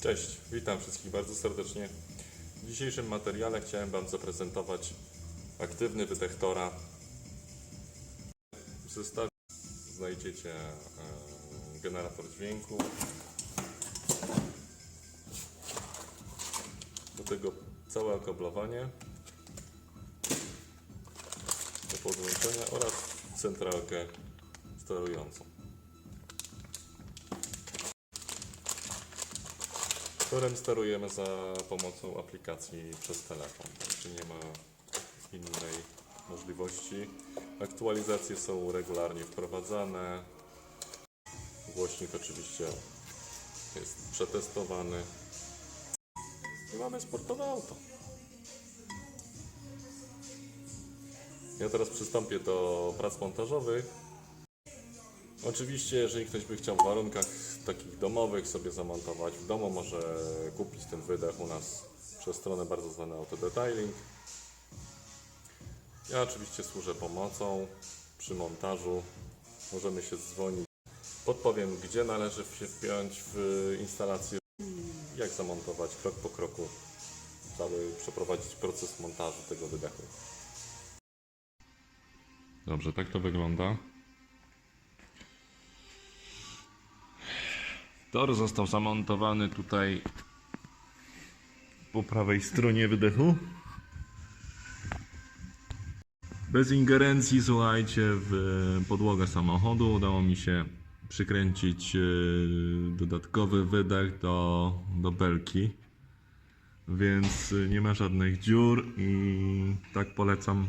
Cześć, witam wszystkich bardzo serdecznie. W dzisiejszym materiale chciałem Wam zaprezentować aktywny wydech Tora. W zestawie znajdziecie e, generator dźwięku. Do tego całe okablowanie do podłączenia oraz centralkę sterującą. Torem sterujemy za pomocą aplikacji przez telefon, także nie ma innej możliwości. Aktualizacje są regularnie wprowadzane. Głośnik oczywiście jest przetestowany. I mamy sportowe auto. Ja teraz przystąpię do prac montażowych. Oczywiście, jeżeli ktoś by chciał w warunkach takich domowych sobie zamontować w domu, może kupić ten wydech u nas przez stronę bardzo znane Autodetailing. Ja oczywiście służę pomocą przy montażu. Możemy się dzwonić. Podpowiem, gdzie należy się wpiąć w instalację jak zamontować krok po kroku, cały przeprowadzić proces montażu tego wydechu. Dobrze, tak to wygląda. Tor został zamontowany tutaj po prawej stronie wydechu. Bez ingerencji, słuchajcie, w podłogę samochodu udało mi się przykręcić e, dodatkowy wydech do, do belki. Więc nie ma żadnych dziur i tak polecam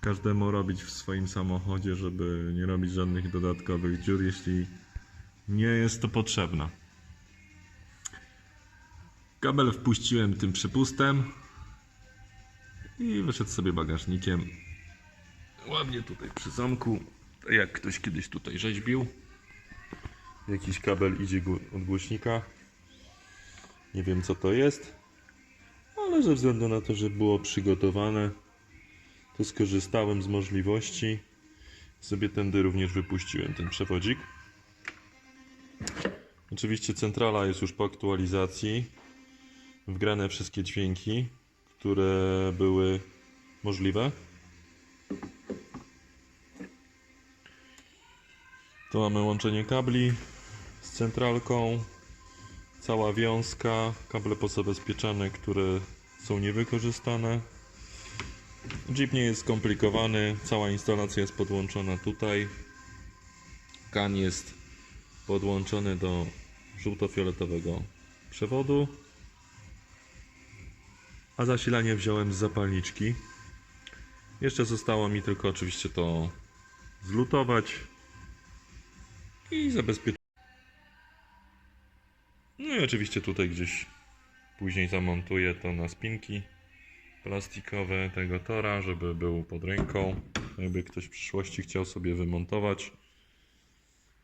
każdemu robić w swoim samochodzie, żeby nie robić żadnych dodatkowych dziur, jeśli nie jest to potrzebne. Kabel wpuściłem tym przypustem i wyszedł sobie bagażnikiem. Ładnie tutaj przy zamku, tak jak ktoś kiedyś tutaj rzeźbił. Jakiś kabel idzie od głośnika. Nie wiem co to jest, ale ze względu na to, że było przygotowane, to skorzystałem z możliwości. Sobie tędy również wypuściłem ten przewodzik. Oczywiście centrala jest już po aktualizacji. Wgrane wszystkie dźwięki, które były możliwe. Tu mamy łączenie kabli z centralką. Cała wiązka, kable pozabezpieczane, które są niewykorzystane. Jeep nie jest skomplikowany, cała instalacja jest podłączona tutaj. Kan jest podłączony do żółto-fioletowego przewodu. A zasilanie wziąłem z zapalniczki. Jeszcze zostało mi tylko oczywiście to zlutować i zabezpieczyć. No i oczywiście tutaj gdzieś później zamontuję to na spinki plastikowe tego tora, żeby był pod ręką. Jakby ktoś w przyszłości chciał sobie wymontować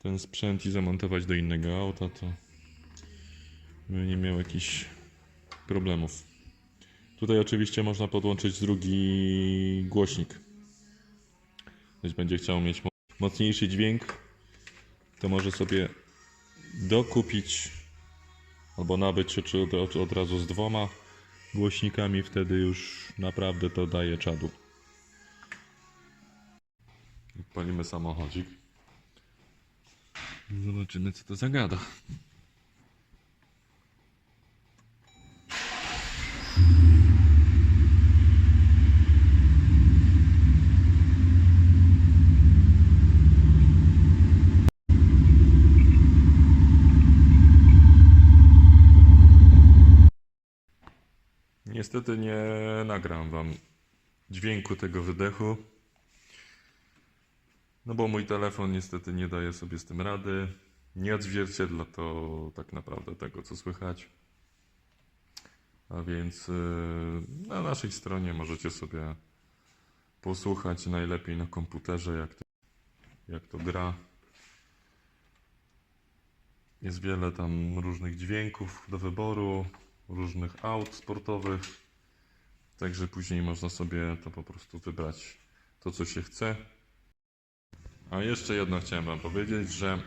ten sprzęt i zamontować do innego auta, to by nie miał jakichś problemów. Tutaj oczywiście można podłączyć drugi głośnik. Ktoś będzie chciał mieć mo- mocniejszy dźwięk, to może sobie dokupić albo nabyć czy od, od razu z dwoma głośnikami, wtedy już naprawdę to daje czadu. Palimy samochodzik. Zobaczymy, co to za gada. Niestety nie nagram wam dźwięku tego wydechu. No bo mój telefon niestety nie daje sobie z tym rady. Nie odzwierciedla to tak naprawdę tego, co słychać. A więc yy, na naszej stronie możecie sobie posłuchać najlepiej na komputerze, jak to, jak to gra. Jest wiele tam różnych dźwięków do wyboru, różnych aut sportowych. Także później można sobie to po prostu wybrać to, co się chce. A jeszcze jedno chciałem Wam powiedzieć, że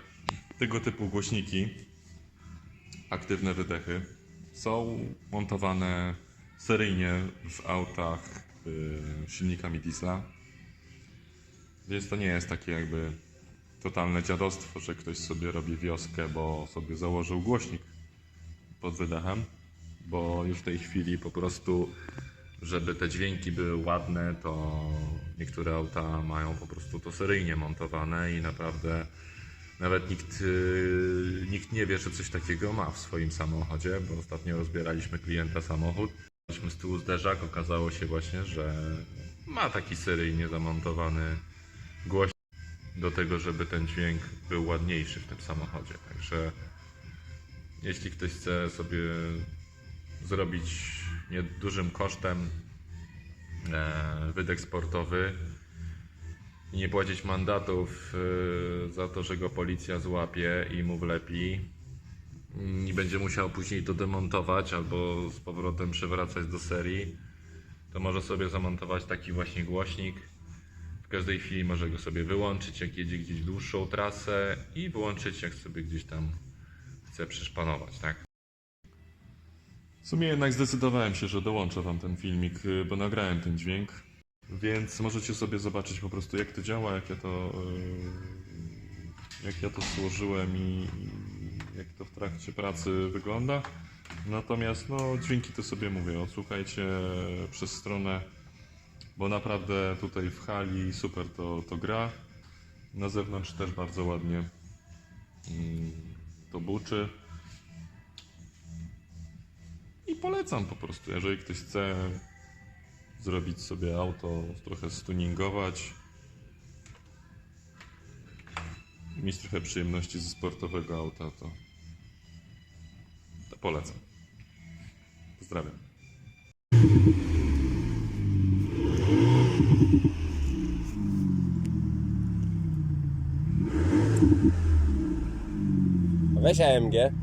tego typu głośniki aktywne wydechy są montowane seryjnie w autach y, silnikami diesla. Więc to nie jest takie jakby totalne dziadostwo, że ktoś sobie robi wioskę, bo sobie założył głośnik pod wydechem, bo już w tej chwili po prostu, żeby te dźwięki były ładne, to niektóre auta mają po prostu to seryjnie montowane i naprawdę nawet nikt, yy, nikt nie wie, że coś takiego ma w swoim samochodzie, bo ostatnio rozbieraliśmy klienta samochód. Mieliśmy z tyłu zderzak, okazało się właśnie, że ma taki seryjnie zamontowany głośnik do tego, żeby ten dźwięk był ładniejszy w tym samochodzie. Także jeśli ktoś chce sobie zrobić niedużym kosztem e, wydech sportowy i nie płacić mandatów e, za to, że go policja złapie i mu wlepi i będzie musiał później to demontować albo z powrotem przywracać do serii, to może sobie zamontować taki właśnie głośnik. W każdej chwili może go sobie wyłączyć, jak jedzie gdzieś dłuższą trasę i wyłączyć, jak sobie gdzieś tam chce przyszpanować, tak? W sumie jednak zdecydowałem się, że dołączę wam ten filmik, y, bo nagrałem ten dźwięk, więc możecie sobie zobaczyć po prostu jak to działa, jak ja to, y, jak ja to złożyłem i jak to w trakcie pracy wygląda. Natomiast no, dźwięki to sobie mówię, odsłuchajcie przez stronę, bo naprawdę tutaj w hali super to, to gra. Na zewnątrz też bardzo ładnie mm, to buczy. Polecam po prostu, jeżeli ktoś chce zrobić sobie auto, trochę stuningować, mieć trochę przyjemności ze sportowego auta, to, to polecam. Pozdrawiam. Weź AMG.